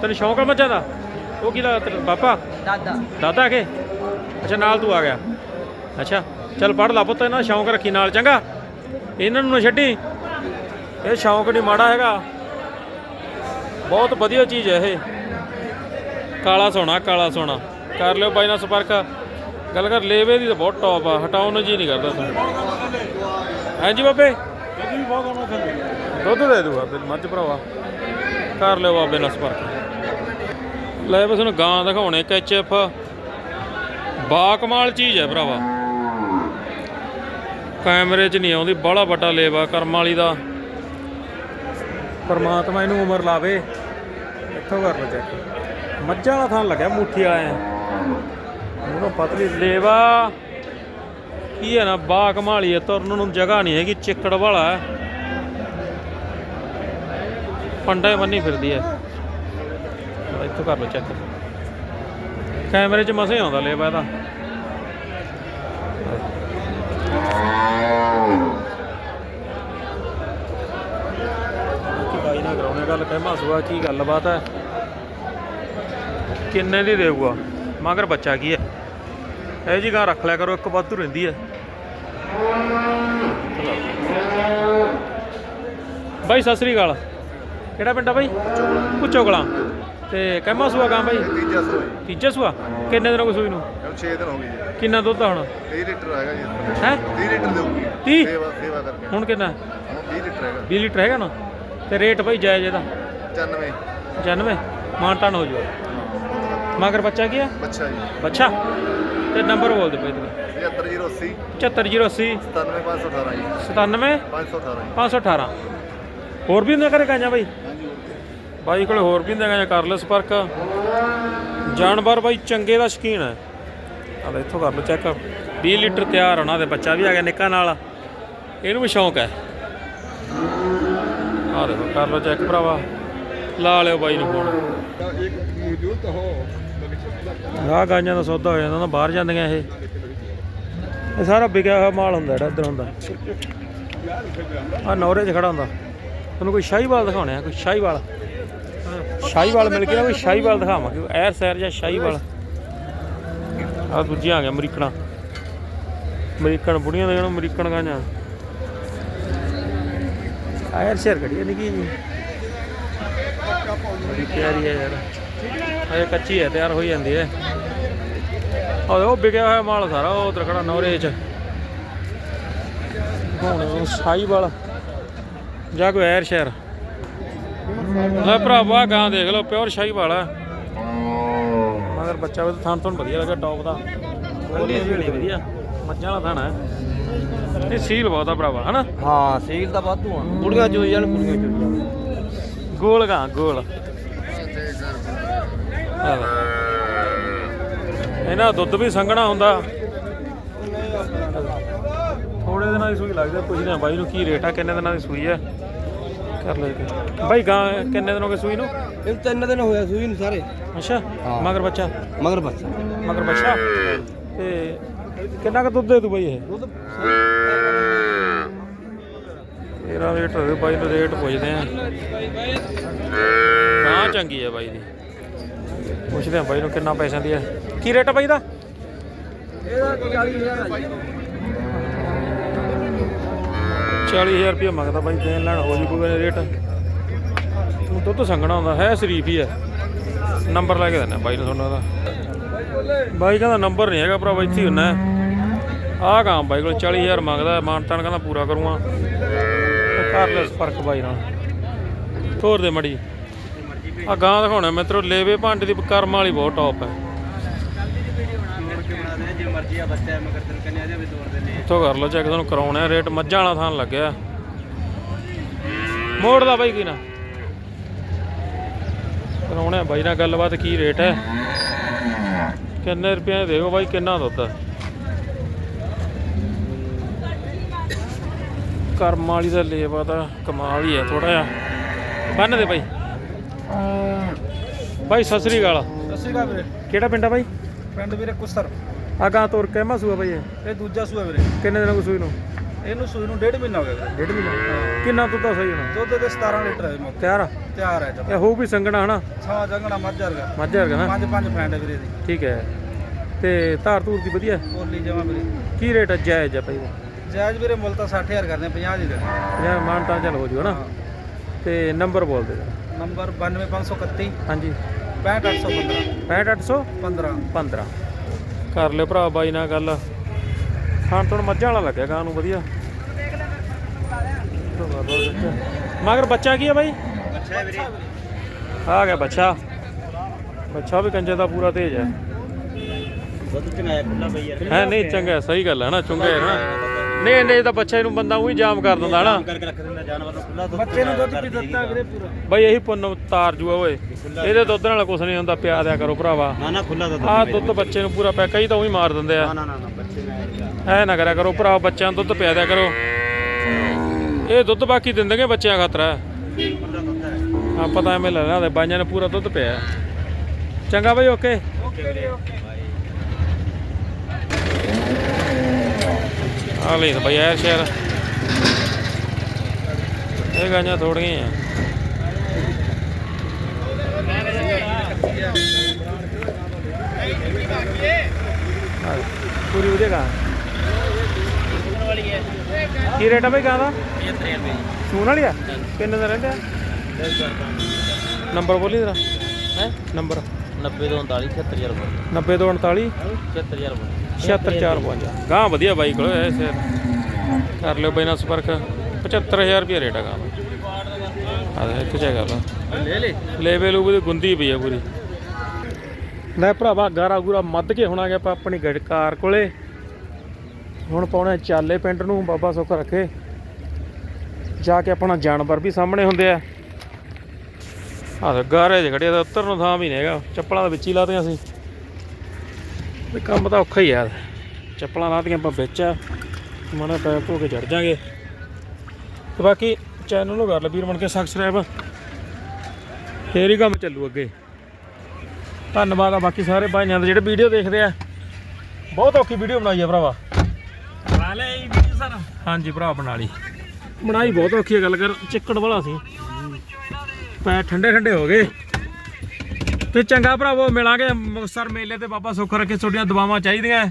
ਤੈਨੂੰ ਸ਼ੌਂਕ ਆ ਮੱਝਾਂ ਦਾ? ਉਹ ਕੀ ਤੇਰਾ ਪਾਪਾ? ਦਾਦਾ। ਦਾਦਾ ਕੇ? ਅੱਛਾ ਨਾਲ ਤੂੰ ਆ ਗਿਆ। ਅੱਛਾ ਚੱਲ ਪੜ ਲਾ ਪੁੱਤ ਇਹਨਾਂ ਦਾ ਸ਼ੌਂਕ ਰੱਖੀ ਨਾਲ ਚੰਗਾ। ਇਹਨਾਂ ਨੂੰ ਨਾ ਛੱਡੀ। ਇਹ ਸ਼ੌਂਕ ਨਹੀਂ ਮਾੜਾ ਹੈਗਾ। ਬਹੁਤ ਵਧੀਆ ਚੀਜ਼ ਹੈ ਇਹ। ਕਾਲਾ ਸੋਨਾ ਕਾਲਾ ਸੋਨਾ। ਕਰ ਲਿਓ ਬਾਈ ਨਾਲ ਸੰਪਰਕ। ਗੱਲ ਕਰ, ਲੇਵੇ ਦੀ ਤਾਂ ਬਹੁਤ ਟੌਪ ਆ। ਹਟਾਉਣ ਨੂੰ ਜੀ ਨਹੀਂ ਕਰਦਾ ਤੂੰ। ਹਾਂਜੀ ਬਾਬੇ? ਦੁੱਧ ਦੇ ਦੂਗਾ ਤੇ ਮੱਝ ਭਰਾਵਾ। ਕਰ ਲਿਓ ਬਾਬੇ ਨਾਲ ਸੰਪਰਕ। ਲੈ ਬਸ ਹੁਣ ਗਾਂ ਦਿਖਾਉਣੇ, ਕੈਚਐਫ। ਬਾ ਕਮਾਲ ਚੀਜ਼ ਹੈ ਭਰਾਵਾ। ਕੈਮਰੇ 'ਚ ਨਹੀਂ ਆਉਂਦੀ ਬੜਾ ਵੱਡਾ ਲੇਵਾ ਕਰਮ ਵਾਲੀ ਦਾ। ਪਰਮਾਤਮਾ ਇਹਨੂੰ ਉਮਰ ਲਾਵੇ। ਇੱਥੋਂ ਕਰ ਲੋ ਚੈੱਕ ਮੱਝਾਂ ਵਾਲਾ ਥਾਂ ਲੱਗਿਆ, ਮੁੱਠੀ ਵਾਲਾ ਉਹਨੂੰ ਪਤਲੀ ਲੇਵਾ। ਕੀ ਹੈ ਨਾ ਬਾ ਕਮਾਲੀ ਹੈ, ਤੁਰਨ ਨੂੰ ਜਗ੍ਹਾ ਨਹੀਂ ਹੈਗੀ, ਚਿੱਕੜ ਵਾਲਾ ਹੈ। ਪੰਡਾ ਬੰਨੀ ਫਿਰਦੀ ਹੈ। ਇੱਥੋਂ ਕਰ ਲੋ ਚੈੱਕ ਕੈਮਰੇ 'ਚ ਮਸੇ ਆਉਂਦਾ ਲੇਵਾ ਇਹਦਾ ਕੀ ਬਾਈ ਨਾਲ ਗੱਲ ਸੁਆ ਕੀ ਗੱਲਬਾਤ ਹੈ? ਕਿੰਨੇ ਦੀ ਦੇਊਗਾ? ਮਗਰ ਬੱਚਾ ਕੀ ਹੈ? ਇਹ ਜੀ ਗਾਂ ਰੱਖ ਲਿਆ ਕਰੋ ਇੱਕ ਵਾਧੂ ਰਹਿੰਦੀ ਹੈ। ਬਾਈ ਸਤਿ ਸ੍ਰੀ ਅਕਾਲ। ਕਿਹੜਾ ਪਿੰਡ ਆ ਬਾਈ? ਕੁਚੋ ਕਲਾਂ ਤੇ ਕਹਿਮਾ ਸੁਆ ਗਾਂ ਬਾਈ? ਤੀਜਾ ਤੀਜਾ ਸੁਆ? ਕਿੰਨੇ ਦਿਨ ਹੋ ਗਏ ਸੂਈ ਨੂੰ? ਇਹ 6 ਦਿਨ ਹੋ ਗਏ ਜੀ। ਕਿੰਨਾ ਦੁੱਧ ਆ ਹੁਣ? 30 ਲੀਟਰ ਹੈਗਾ ਜੀ। ਹੈ? 30 ਲੀਟਰ ਦੇਊਗੀ। ਤੀਹ? ਸੇਵਾ ਸੇਵਾ ਕਰਕੇ। ਹੁਣ ਕਿੰਨਾ? ਹੁਣ 30 ਲੀਟਰ ਹੈਗਾ। 20 ਲੀਟਰ ਹੈਗਾ ਨਾ? ਤੇ ਰੇਟ ਬਾਈ ਜਾਇਜ਼ ਇਹਦਾ। 95 95 ਮਾਨਟਨ ਹੋ ਜਾਊ ਮਗਰ ਬੱਚਾ ਕੀ ਆ? ਬੱਚਾ ਜੀ। ਬੱਚਾ। ਤੇ ਨੰਬਰ ਬੋਲ ਦੇ ਬਾਈ ਤੂੰ 75080 74080 97518 ਜੀ। 97 518 ਜੀ। 518 ਹੋਰ ਵੀ ਹੁੰਦੇ ਕਰੇ ਕਾਂਜਾ ਬਾਈ? ਹਾਂਜੀ। ਬਾਈ ਕੋਲੇ ਹੋਰ ਵੀ ਹੁੰਦੇ ਕਾਂਜਾ ਕਰ ਲੈ ਸੰਪਰਕ ਜਾਨਵਰ ਬਾਈ ਚੰਗੇ ਦਾ ਸ਼ਕੀਨ ਹੈ। ਆ ਲੈ ਇੱਥੋਂ ਕਰ ਲਓ ਚੈੱਕ 20 ਲੀਟਰ ਤਿਆਰ ਹੋਣਾ ਤੇ ਬੱਚਾ ਵੀ ਆ ਗਿਆ ਨਿੱਕਾ ਨਾਲ। ਇਹਨੂੰ ਵੀ ਸ਼ੌਂਕ ਹੈ। ਆ ਦੇਖੋ ਕਰ ਲਓ ਚੈੱਕ ਭਰਾਵਾ। ਲਾ ਲਿਓ ਬਾਈ ਨੂੰ ਫੋਨ। ਆ ਗਾਈਆਂ ਦਾ ਸੌਦਾ ਹੋ ਜਾਂਦਾ, ਨਾ ਬਾਹਰ ਜਾਂਦੀਆਂ ਇਹ। ਇਹ ਸਾਰਾ ਵਿਕਿਆ ਹੋਇਆ ਮਾਲ ਹੁੰਦਾ ਜਿਹੜਾ ਇੱਧਰ ਹੁੰਦਾ। ਆ ਨੌਰੇ 'ਚ ਖੜਾ ਹੁੰਦਾ। ਤੁਹਾਨੂੰ ਕੋਈ ਸ਼ਾਹੀਵਾਲ ਦਿਖਾਉਣੇ ਆ, ਕੋਈ ਸ਼ਾਹੀਵਾਲ? ਸ਼ਾਹੀਵਾਲ ਮਿਲ ਗਿਆ ਕੋਈ ਸ਼ਾਹੀਵਾਲ ਦਿਖਾਵਾਂਗੇ ਐਰ ਸੈਰ ਜਾਂ ਸ਼ਾਹੀਵਾਲ। ਆ ਦੂਜੀਆਂ ਆ ਗਿਆ ਅਮਰੀਕਣਾ। ਅਮਰੀਕਨ ਬੁੜੀਆਂ ਦੇ ਜਿਹਨੂੰ ਅਮਰੀਕਨ ਗਾਂਆਂ ਐਰ ਸ਼ੇਰ ਘੜੀ ਨਿੱਕੀ ਜੀ ਬੜੀ ਪਿਆਰੀ ਹੈ ਯਾਰ। ਹਜੇ ਕੱਚੀ ਹੈ ਤਿਆਰ ਹੋਈ ਜਾਂਦੀ ਹੈ। ਉਹ ਉਹ ਵਿਕਿਆ ਹੋਇਆ ਮਾਲ ਸਾਰਾ ਉਹ ਉਧਰ ਖੜਾ ਨੌਰੇ 'ਚ। ਹੁਣ ਉਹ ਸ਼ਾਹੀਵਾਲ ਜਾਂ ਕੋਈ ਐਰ ਸ਼ਹਿਰ। ਲੈ ਭਰਾਵਾ ਗਾਂ ਦੇਖ ਲਓ ਪਿਓਰ ਸ਼ਾਹੀਵਾਲ ਹੈ ਮਗਰ ਬੱਚਾ ਵੀ ਥਾਂ ਤੋਂ ਵਧੀਆ ਲੱਗਾ ਟੌਪ ਦਾ। ਵਧੀਆ ਮੱਝਾਂ ਵਾਲਾ ਥਾਣਾ ਹੈ ਇਹ ਸੀਲ ਬਹੁਤ ਆ ਭਰਾਵਾ ਹਨਾ? ਹਾਂ ਸੀਲ ਦਾ ਵਾਧੂ ਆ। ਕੁੜੀਆਂ ਚੋਈ ਜਾਣ ਕੁੜੀਆਂ ਚੋਈ ਗੋਲ ਗਾਂ ਗੋਲ। ਇਹਨਾਂ ਦੁੱਧ ਵੀ ਸੰਘਣਾ ਹੁੰਦਾ। ਥੋੜੇ ਦਿਨਾਂ ਦੀ ਸੂਈ ਲੱਗਦਾ ਪੁੱਛਦੇ ਆ ਬਾਈ ਨੂੰ ਕੀ ਰੇਟ ਆ ਕਿੰਨੇ ਦਿਨਾਂ ਦੀ ਸੂਈ ਹੈ ਕਰ ਲੈ ਬਾਈ ਗਾਂ ਕਿੰਨੇ ਦਿਨ ਹੋ ਗਏ ਸੂਈ ਨੂੰ? ਇਹ ਤਿੰਨ ਦਿਨ ਹੋਇਆ ਸੂਈ ਨੂੰ ਸਾਰੇ। ਅੱਛਾ। ਮਗਰ ਬੱਚਾ? ਮਗਰ ਬੱਚਾ। ਮਗਰ ਬੱਚਾ? ਤੇ ਕਿੰਨਾ ਕੁ ਦੁੱਧ ਦੇ ਦੂ ਬਾਈ ਇਹ? ਦੁੱਧ ਤੇਰਾ ਰੇਟ ਹੋਵੇ ਬਾਈ ਨੂੰ ਰੇਟ ਪੁੱਛਦੇ ਆ। ਹਾਂ ਚੰਗੀ ਹੈ ਬਾਈ ਦੀ। ਪੁੱਛਦੇ ਆ ਬਾਈ ਨੂੰ ਕਿੰਨਾ ਪੈਸਿਆਂ ਦੀ ਹੈ ਕੀ ਰੇਟ ਆ ਬਾਈ ਦਾ? ਇਹਦਾ 40000 ਆ 40000 ਰੁਪਏ ਮੰਗਦਾ ਬਾਈ, ਦੇਣ ਲੈਣ, ਹੋ ਜੀ ਕੋਈ ਰੇਟ। ਤੂੰ ਦੁੱਧ ਸੰਗਣਾ ਹੁੰਦਾ, ਹੈ ਸ਼ਰੀਫ ਹੀ ਹੈ ਨੰਬਰ ਲੈ ਕੇ ਦਿੰਦਾ ਬਾਈ ਨੂੰ ਤੁਹਾਨੂੰ ਉਹਦਾ ਬਾਈ ਕਹਿੰਦਾ ਨੰਬਰ ਨਹੀਂ ਹੈਗਾ ਭਰਾ ਇੱਥੇ ਹੀ ਹੁੰਨਾ ਆਹ ਕੰਮ ਬਾਈ ਕੋਲ 40000 ਮੰਗਦਾ, ਮਾਨਤਾਨ ਕਹਿੰਦਾ ਪੂਰਾ ਕਰੂੰਗਾ। ਤੇ ਕਰ ਲੈ ਫ਼ਰਕ ਬਾਈ ਨਾਲ। ਤੋਰ ਦੇ ਮੜੀ। ਆ ਗਾਂ ਦਿਖਾਉਣਾ ਮਿੱਤਰੋ, ਲੇਵੇ ਭਾਂਡੇ ਦੀ ਕਰਮ ਵਾਲੀ ਬਹੁਤ ਟੌਪ ਹੈ। ਇੱਥੋਂ ਕਰ ਲਓ ਚੈੱਕ ਤੁਹਾਨੂੰ ਕਰਾਉਣਾ ਰੇਟ ਮੱਝਾਂ ਵਾਲਾ ਥਾਂ ਲੱਗਿਆ। ਮੋੜ ਦਾ ਬਾਈ ਕੀ ਨਾ। ਕਰਾਉਣਾ ਹੈ ਬਾਈ ਨਾਲ ਗੱਲਬਾਤ, ਕੀ ਰੇਟ ਹੈ। ਕਿੰਨੇ ਰੁਪਏ ਦੇਓ ਬਾਈ, ਕਿੰਨਾ ਦੁੱਧ ਹੈ? ਕਰਮ ਵਾਲੀ ਦਾ ਲੇਵਾ ਦਾ ਕਮਾਲ ਹੀ ਹੈ ਥੋੜਾ ਜਿਹਾ। ਬੰਨ ਦੇ ਬਾਈ। ਬਾਈ ਸਤਿ ਸ੍ਰੀ ਅਕਾਲ। ਸਤਿ ਸ਼੍ਰੀ ਅਕਾਲ ਵੀਰੇ। ਕਿਹੜਾ ਪਿੰਡ ਆ ਬਾਈ? ਪਿੰਡ ਵੀਰੇ ਕੁਸਰ। ਆ ਗਾਂ ਤੋਰ ਕੇ ਮਸੂਆ ਬਾਈ ਇਹ। ਇਹ ਦੂਜਾ ਸੂਆ ਵੀਰੇ। ਕਿੰਨੇ ਦਿਨਾਂ ਕੋ ਸੂਈ ਨੂੰ? ਇਹਨੂੰ ਸੂਈ ਨੂੰ ਡੇਢ ਮਹੀਨਾ ਹੋ ਗਿਆ ਵੀਰੇ। ਡੇਢ ਮਹੀਨਾ? ਕਿੰਨਾ ਦੁੱਧ ਆ ਸਹੀ ਹੁਣ ਦੁੱਧ ਦੇ 17 ਲੀਟਰ ਹੈ ਮੌਕੇ ਤਿਆਰ ਆ? ਤਿਆਰ ਹੈ ਜਦ ਇਹ ਹੋਊ ਵੀ ਸੰਗਣਾ ਹਨਾ? ਛਾ ਜੰਗਣਾ ਮੱਝ ਵਰਗਾ। ਮੱਝ ਵਰਗਾ ਨਾ ਪੰਜ ਪੰਜ ਫੈਂਡ ਹੈ ਵੀਰੇ ਦੀ ਠੀਕ ਹੈ। ਤੇ ਧਾਰ ਧੂਰ ਦੀ ਵਧੀਆ? ਕੋਲੀ ਜਮਾ ਵੀਰੇ। ਕੀ ਰੇਟ ਹੈ ਜਾਇਜ਼ ਆ ਭਾਈ ਦਾ ਜਾਇਜ਼ ਵੀਰੇ ਮੁੱਲ ਤਾਂ 60000 ਕਰਦੇ 50 ਦੀ ਦੇ 50 ਮਾਨ ਤਾਂ ਚੱਲ ਹੋ ਜੂ ਹਨਾ ਤੇ ਨੰਬਰ ਬੋਲ ਦੇ ਜਰਾ। ਨੰਬਰ 92531 ਹਾਂਜੀ। 65815 65815 15 15 ਕਰ ਲਿਓ ਭਰਾ ਬਾਈ ਨਾਲ ਗੱਲ। ਖਾਣ ਤੋਂ ਮੱਝਾਂ ਵਾਲਾ ਲੱਗਿਆ ਗਾਂ ਨੂੰ ਵਧੀਆ। ਮਗਰ ਬੱਚਾ ਕੀ ਹੈ ਬਾਈ? ਅੱਛਾ ਵੀਰੇ। ਆ ਗਿਆ ਬੱਚਾ। ਬੱਚਾ ਵੀ ਕੰਜੇ ਦਾ ਪੂਰਾ ਤੇਜ ਹੈ। ਦੁੱਧ ਚੰਗਾਇਆ ਖੁੱਲਾ ਬਈ ਯਾਰ। ਹੈ ਨਹੀਂ ਚੰਗਾ ਸਹੀ ਗੱਲ ਹੈ ਨਾ ਚੁੰਗੇ ਹੈ ਨਾ। ਨਹੀਂ ਨਹੀਂ ਤਾਂ ਬੱਚੇ ਨੂੰ ਬੰਦਾ ਉਹੀ ਜਾਮ ਕਰ ਦਿੰਦਾ ਨਾ। ਕਰਕੇ ਰੱਖ ਦਿੰਦਾ ਜਾਨਵਰ ਨੂੰ ਖੁੱਲਾ ਦੁੱਧ ਬੱਚੇ ਨੂੰ ਦੁੱਧ ਵੀ ਦਿੱਤਾ ਵੀਰੇ ਪੂਰਾ। ਬਈ ਇਹੀ ਪੁੰਨ ਤਾਰ ਜੂਆ ਓਏ। ਇਹਦੇ ਦੁੱਧ ਨਾਲ ਕੁਛ ਨਹੀਂ ਹੁੰਦਾ ਪਿਆ ਦਿਆ ਕਰੋ ਭਰਾਵਾ। ਨਾ ਨਾ ਖੁੱਲਾ ਦੁੱਧ ਆਹ ਦੁੱਧ ਬੱਚੇ ਨੂੰ ਪੂਰਾ ਪਿਆ ਕਈ ਤਾਂ ਉਹੀ ਮਾਰ ਦਿੰਦੇ ਆ। ਨਾ ਨਾ ਨਾ ਬੱਚੇ ਨੇ ਐ ਨਾ ਕਰਿਆ ਕਰੋ ਭਰਾ ਬੱਚਿਆਂ ਨੂੰ ਦੁੱਧ ਪਿਆ ਦਿਆ ਕਰੋ। ਇਹ ਦੁੱਧ ਬਾਕੀ ਦਿੰਦੇਗੇ ਬੱਚਿਆਂ ਖਾਤਰ। ਹਾਂ। ਪਤਾ ਐਵੇਂ ਲੈ ਲੈਣਾ ਬਾਈਆਂ ਨੇ ਪੂਰਾ ਦੁੱਧ ਪਿਆ। ਚੰਗਾ ਬਈ ਓਕੇ। ਆ ਲੈ ਬਈ ਐ ਸ਼ੇਰ ਇਹ ਗਾਂਆਂ ਥੋੜੀਆਂ ਆ। ਹਾਂ, ਪੂਰੀ ਉਹਦੇ ਗਾ। ਕੀ ਰੇਟ ਆ ਬਈ ਗਾਂ ਦਾ? 75 ਰੁਪਏ ਸੂਣ ਵਾਲੀ ਆ? ਕਿੰਨੇ ਦਾ ਰਹਿੰਦੇ? ਆ ਨੰਬਰ ਬੋਲੀ ਜਰਾ। ਹੈ? ਨੰਬਰ। 90 ਤੋਂ 39 76000 ਰੁਪਏ 90 ਤੋਂ 49 76000 ਰੁਪਏ 76452 ਗਾਂ ਵਧੀਆ ਬਾਈ ਕੋਲ ਐ ਸਿਰ ਕਰ ਲਿਓ ਬਈ ਨਾਲ ਸੰਪਰਕ। 75000 ਰੁਪਏ ਰੇਟ ਆ ਗਾਂ ਦਾ। ਆ ਦੇ ਇੱਥੇ ਚੈੱਕ ਕਰ ਲਾ ਲੈ। ਲੈ ਲੇਵਲ ਉਹ ਗੁੰਦੀ ਪਈ ਆ ਪੂਰੀ। ਲੈ ਭਰਾਵਾ ਗਾਰਾ ਗੂਰਾ ਮੱਧ ਕੇ ਹੁਣ ਆ ਗਿਆ ਆਪਾਂ ਆਪਣੀ ਗੱਡ ਕਾਰ ਕੋਲੇ। ਹੁਣ ਪਾਉਣਾ ਚਾਲੇ ਪਿੰਡ ਨੂੰ ਬਾਬਾ ਸੁੱਖ ਰੱਖੇ। ਜਾ ਕੇ ਆਪਣਾ ਜਾਨਵਰ ਵੀ ਸਾਹਮਣੇ ਹੁੰਦੇ ਆ। ਆਹ ਗਾਰੇ ਜਿਹੇ ਖੜੇ ਆ ਤਾਂ ਉੱਤਰ ਨੂੰ ਥਾਂ ਵੀ ਨਹੀਂ ਹੈਗਾ। ਚੱਪਲਾਂ ਦੇ ਵਿੱਚ ਹੀ ਲਾਤੀਆਂ ਸੀ। ਵੀ ਕੰਮ ਤਾਂ ਔਖਾ ਹੀ ਆ ਚੱਪਲਾਂ ਲਾਤੀਆਂ ਆਪਾਂ ਵਿੱਚ ਆ। ਮਾੜਾ ਪੈਪ ਹੋ ਕੇ ਚੜ ਜਾਾਂਗੇ। ਤੇ ਬਾਕੀ ਚੈਨਲ ਨੂੰ ਕਰ ਲੈ ਵੀਰ ਬਣ ਕੇ ਸਬਸਕ੍ਰਾਈਬ ਫੇਰ ਹੀ ਕੰਮ ਚੱਲੂ ਅੱਗੇ। ਧੰਨਵਾਦ ਆ ਬਾਕੀ ਸਾਰੇ ਭਾਈਆਂ ਦੇ ਜਿਹੜੇ ਵੀਡੀਓ ਦੇਖਦੇ ਆ। ਬਹੁਤ ਔਖੀ ਵੀਡੀਓ ਬਣਾਈ ਆ ਭਰਾਵਾ। ਬਣਾ ਲੈ ਇਹ ਵੀਡੀਓ ਸਰ। ਹਾਂਜੀ ਭਰਾ ਬਣਾ ਲਈ। ਬਣਾਈ ਬਹੁਤ ਔਖੀ ਗੱਲ ਕਰ। ਚਿੱਕੜ ਵਾਲਾ ਸੀ। ਪੈ ਠੰਡੇ ਠੰਡੇ ਹੋ ਗਏ। ਤੇ ਚੰਗਾ ਭਰਾਵੋ, ਮਿਲਾਂਗੇ ਮੁਕਤਸਰ ਮੇਲੇ ਤੇ ਬਾਬਾ ਸੁੱਖ ਰੱਖੇ। ਤੁਹਾਡੀਆਂ ਦੁਆਵਾਂ ਚਾਹੀਦੀਆਂ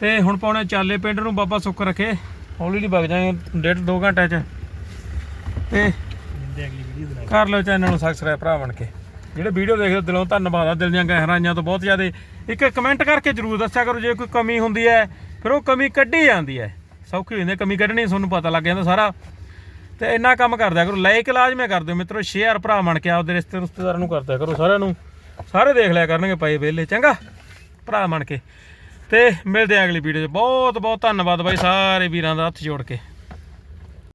ਤੇ ਹੁਣ ਪਾਉਣੇ ਚਾਲੇ ਪਿੰਡ ਨੂੰ ਬਾਬਾ ਸੁੱਖ ਰੱਖੇ। ਹੌਲੀ ਹੌਲੀ ਵਗ ਜਾਏ ਡੇਢ ਦੋ ਘੰਟੇ ਚ। ਤੇ ਕਰ ਲਓ ਚੈਨਲ ਨੂੰ ਸਬਸਕ੍ਰਾਈਬ ਭਰਾ ਬਣ ਕੇ। ਜਿਹੜੇ ਵੀਡੀਓ ਦੇਖਦੇ ਦਿਲੋਂ ਧੰਨਵਾਦ ਆ, ਦਿਲ ਦੀਆਂ ਗਹਿਰਾਈਆਂ ਤੋਂ ਬਹੁਤ ਜ਼ਿਆਦਾ। ਇੱਕ ਕਮੈਂਟ ਕਰਕੇ ਜਰੂਰ ਦੱਸਿਆ ਕਰੋ, ਜੇ ਕੋਈ ਕਮੀ ਹੁੰਦੀ ਹੈ ਫਿਰ ਉਹ ਕਮੀ ਕੱਢੀ ਜਾਂਦੀ ਹੈ ਸੌਖੀ ਹੁੰਦੀ ਹੈ ਕਮੀ ਕੱਢਣੀ, ਤੁਹਾਨੂੰ ਪਤਾ ਲੱਗ ਜਾਂਦਾ ਸਾਰਾ। ਤੇ ਇੰਨਾ ਕੰਮ ਕਰਦਿਆ ਕਰੋ ਲਾਈਕ ਲਾਜ਼ਮੀ ਕਰ ਦਿਓ ਮਿੱਤਰੋ ਸ਼ੇਅਰ ਭਰਾ ਬਣ ਕੇ ਆਪਦੇ ਰਿਸ਼ਤੇ ਰਿਸ਼ਤੇਦਾਰਾਂ ਨੂੰ ਕਰਦਿਆ ਕਰੋ, ਸਾਰਿਆਂ ਨੂੰ, ਸਾਰੇ ਦੇਖ ਲਿਆ ਕਰਨਗੇ ਪਏ ਵਿਹਲੇ, ਚੰਗਾ? ਭਰਾ ਬਣ ਕੇ। ਤੇ ਮਿਲਦੇ ਆ ਅਗਲੀ ਵੀਡੀਓ 'ਚ। ਬਹੁਤ ਬਹੁਤ ਧੰਨਵਾਦ ਬਾਈ ਸਾਰੇ ਵੀਰਾਂ ਦਾ ਹੱਥ ਜੋੜ ਕੇ।